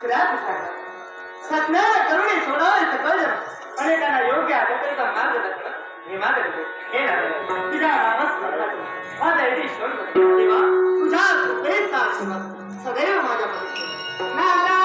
खऱ्याच सांगा सत्य करुणी सोडावे सकळ अनेकांना योग्य आदतेचा मार्ग दाखवा हे मार्ग हे नारायण तुझ्या नामस्मरणातून माझा ईश्वर देवा तुझ्या कृपेचा आशीर्वाद सदैव माझ्या नारायण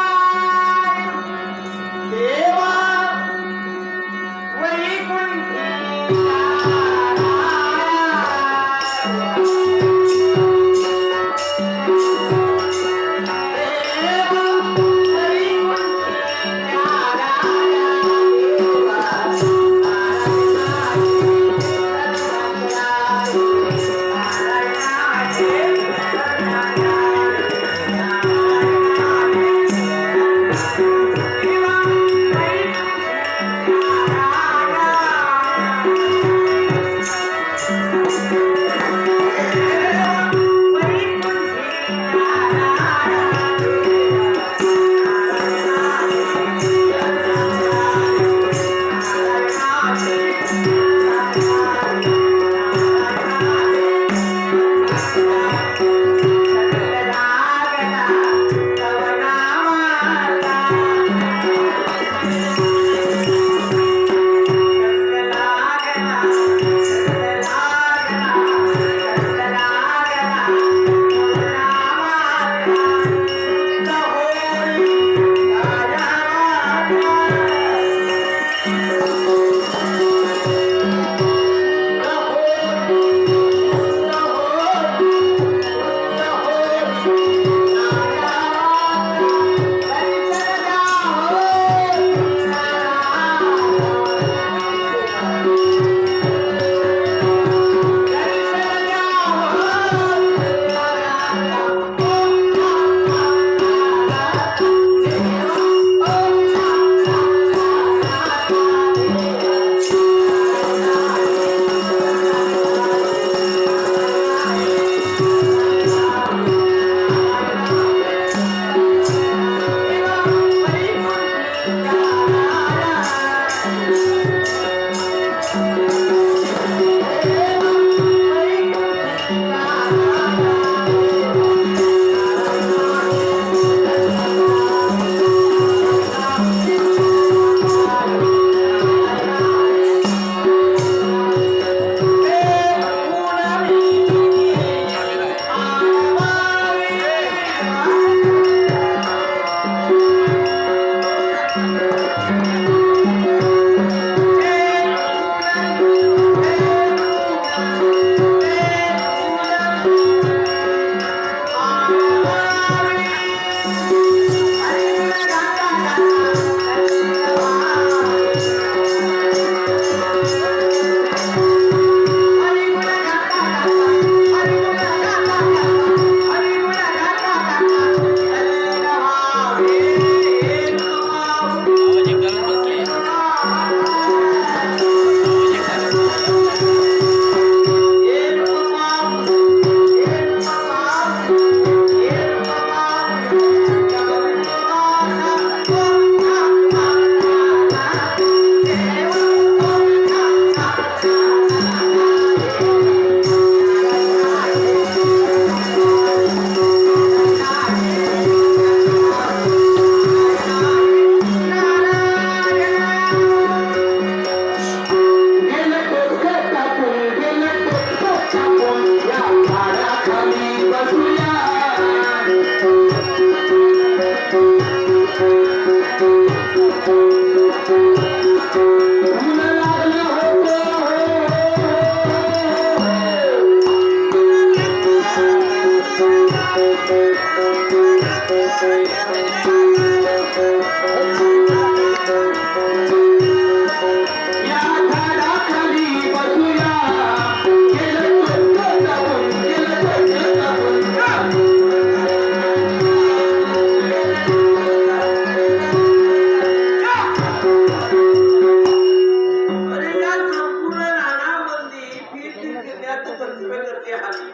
फिरण्यात कर्तव्य करते हल्ली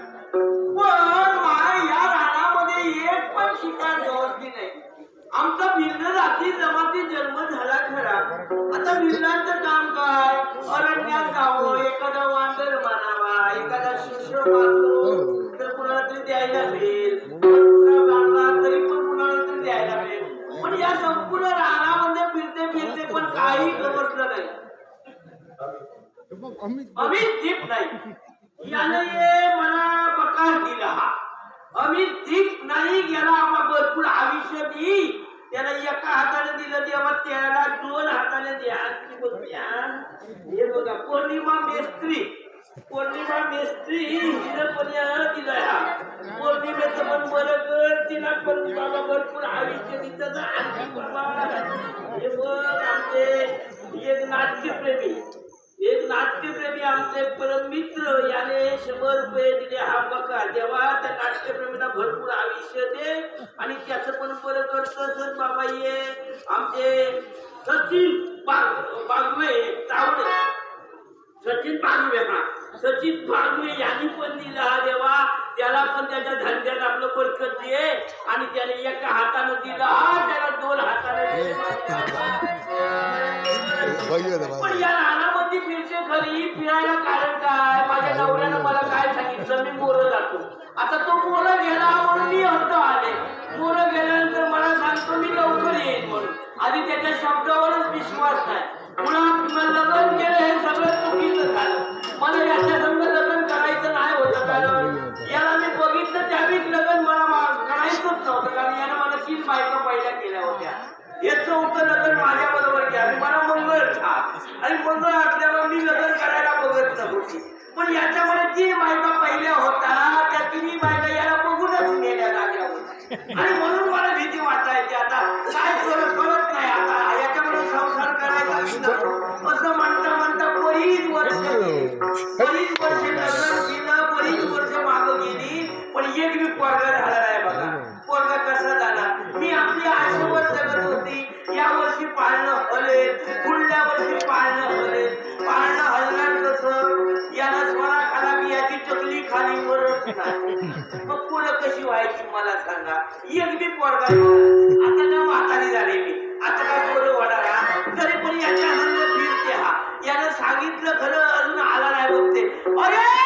पण या रानामध्ये एक पण शिकार व्यवस्थित नाही. आमचा भिल्ल जाती जमाती जन्म झाला खरा. आता भिल्लांचं काम काय? अरण्यात जावं एखादा वांदर मानावा एखादा शिष्य मारतो तर कुणाला तरी द्यायला मिळेल. तरी पण कुणाला तरी द्यायला मिळेल. पण या संपूर्ण रानामध्ये फिरते फिरते पण काही समजलं नाही. अमित दीप नाही. याने मला बकार दिला. आम्ही दीप नाही गेला. आपला भरपूर आयुष्य दी त्याला एका हाताने दिलं तेव्हा त्याला दोन हाताने द्या. हे? बघा पौर्णिमा मेस्त्री. पौर्णिमा मेस्त्री हिनं पण याला पौर्णिमेचं पण बरं कर तिला पण बाबा भरपूर आयुष्य दिसत आणखी बाबा हे बघ आमचे एक नाट्यप्रेमी एक नाट्यप्रेमी आमचे परम मित्र याने शंभर रुपये दिले हा बघा तेव्हा त्या नाट्यप्रेमीला भरपूर आयुष्य दे आणि त्याचं पण बरं करतच बाबा ये आमचे सचिन बाग बागवे तावडे. सचिन बागवे हा. सचिन बागवे यांनी पण दिला हा देवा. त्याला पण त्याच्या धंद्यात आपलं बरकत दे. आणि त्याने एका हातानं दिला हा. त्याला दोन हाताने पण या रानामध्ये फिरायला कारण काय? माझ्या नवऱ्यानं मला काय सांगितलं? मी मोरं जातो. आता तो मोरं गेला म्हणून मी होतो आले. मोरं गेल्यानंतर मला सांगतो मी लवकर येईन म्हणून. आधी त्याच्या शब्दावरच विश्वास नाही. मुळात लग्न केलं हे सगळं चुकीचं झालं. मला याच्या संग लग्न करायचं नाही होतं कारण याला मी बघितलं त्यावेळी लग्न मला करायचंच नव्हतं. कारण यानं मला तीन बायका पहिल्या केल्या होत्या. याचं उत्तर लग्न माझ्या बरोबर घ्या. मला मंगळ आणि मंगळ असल्यावर मी लग्न करायला बघत नव्हती. पण याच्यामुळे तीन बायका पहिल्या होता त्या तिन्ही बायका याला बघूनच नेल्या लागल्या होत्या. आणि म्हणून मला मला सांगा एक बी पोरगा आता ना म्हातारी झाली मी. आता काय पोरं होणार तरी पण याच्या हातात फिरते हा. यानं सांगितलं खरं अजून आला नाही बघते. अरे!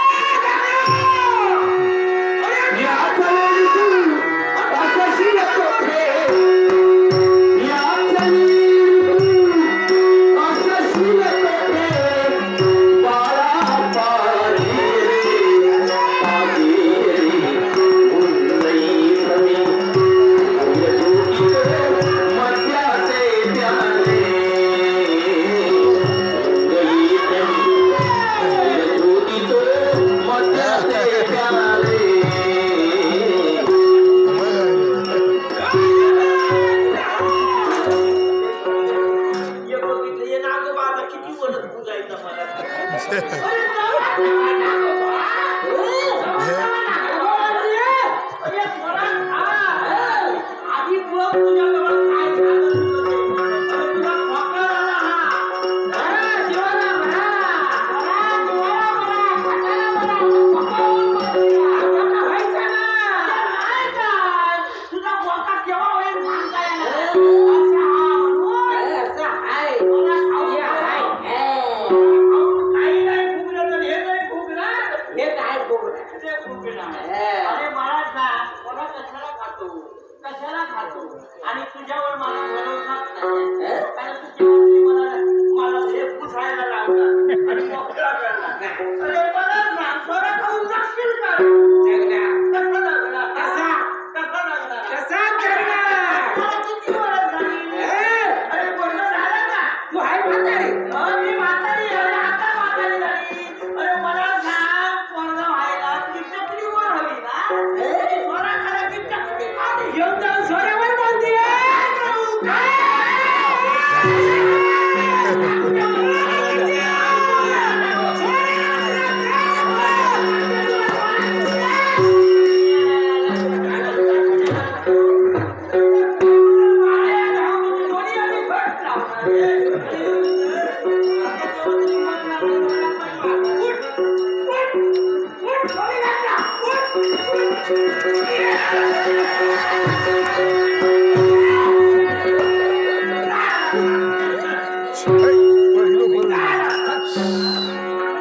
你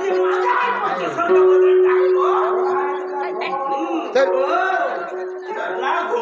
不是爱过，就算了，我再爱过。嗯，再爱过，再爱过。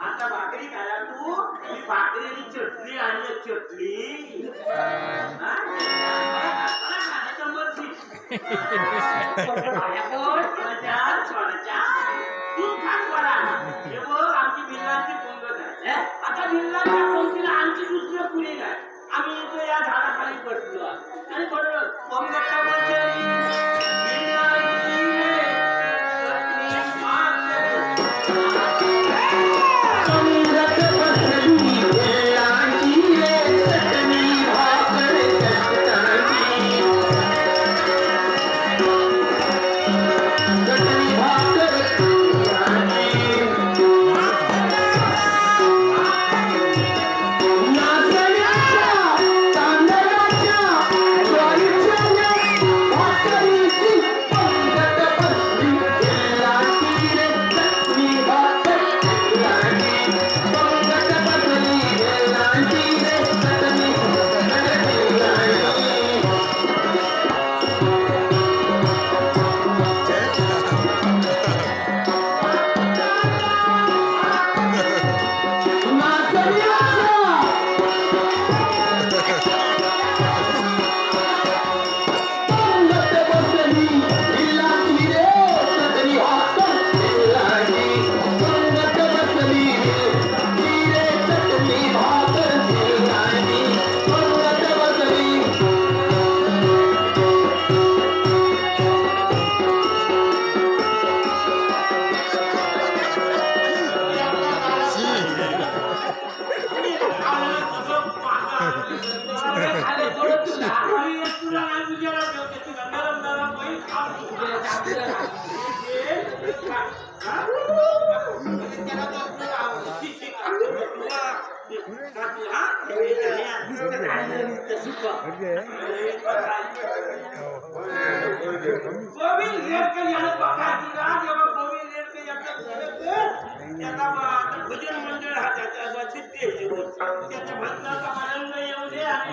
आता भाकरी खायला तू ही भाकरीची चटणी आणि चटणी हा? मला खाण्याचं मर्जी. स्वराच्या, स्वराच्या. तू खा स्वरा. हे बघ, आमची भिल्लांची पंगत आहे. हे? आता भिल्लांच्या पंगतीला आमची दुसरं कुणी नाही आम्ही इथं या झाडाखाली बसलो त्याचा भजन मंडळ हा त्याचा भजनाचा आनंद येऊ दे आणि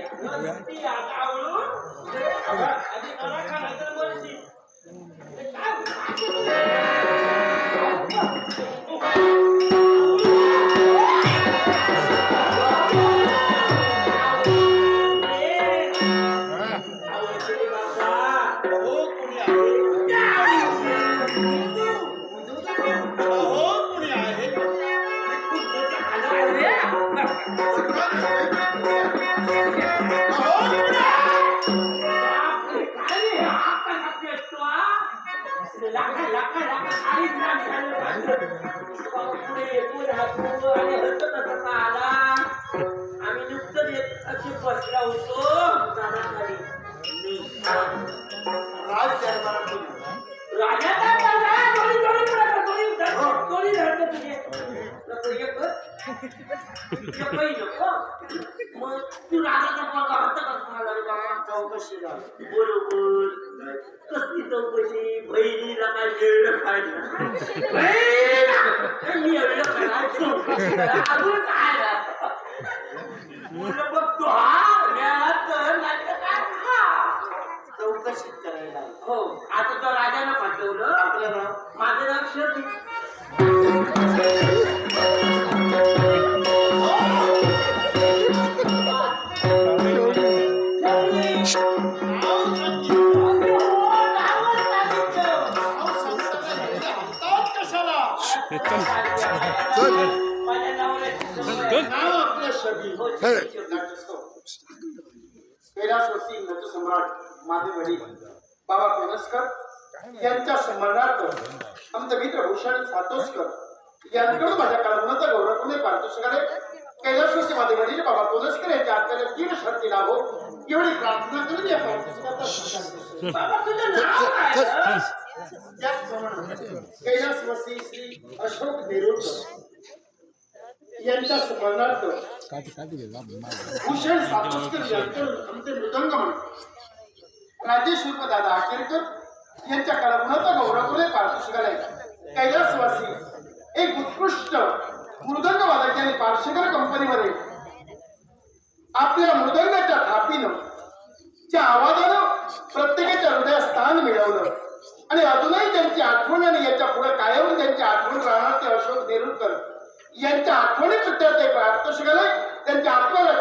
चौकशी काय तुझे. एक मग तू राजाचा पोरगा होता का बाबा? चौकशीला बरोबर कसली चौकशी बहिणीला काय वेळ पाहिजे मी एवढं चौकशी अजून काय मुलं बघतो हा याला तर नाहीतर काय खा. चौकशी करायला हो. आता तो राजानं पाठवलं. आपल्याला. माझं नाव कोणस्कर यांच्या स्मरणार्थ आमचे मित्र भूषण सातोसकर यांच्याकडून माझ्या कळवण्याचा गौरव कोणी पारितोषिकाने कैलासवासी माझे वडील बाबा कोणस्कर यांच्या आत्म्याला तीन शर्ती लाभो एवढी प्रार्थना करून या पारितोषिकाचा कैलासवासी श्री अशोक देरोडकर यांच्या स्मरणार्थ भूषण सातोस्कर यांच्याकडून आमचे मृदंग म्हणतो. राजेश्वर दादा आखेरकर यांच्या कलागुणाचा गौरव करून पारितोषिकाला कैलासवासी एक उत्कृष्ट मृदंग वादक यांनी पार्शेकर कंपनीमध्ये आपल्या मृदंगाच्या थापीनं त्या आवाजानं प्रत्येकाच्या हृदयात स्थान मिळवलं. आणि अजूनही त्यांची आठवण आणि याच्यापुढे कायम त्यांची आठवण राहणार ते अशोक नेरुलकर. यांच्या आठवणी प्रत्यर्थ पारितोषिकाला त्यांच्या आत्म्याला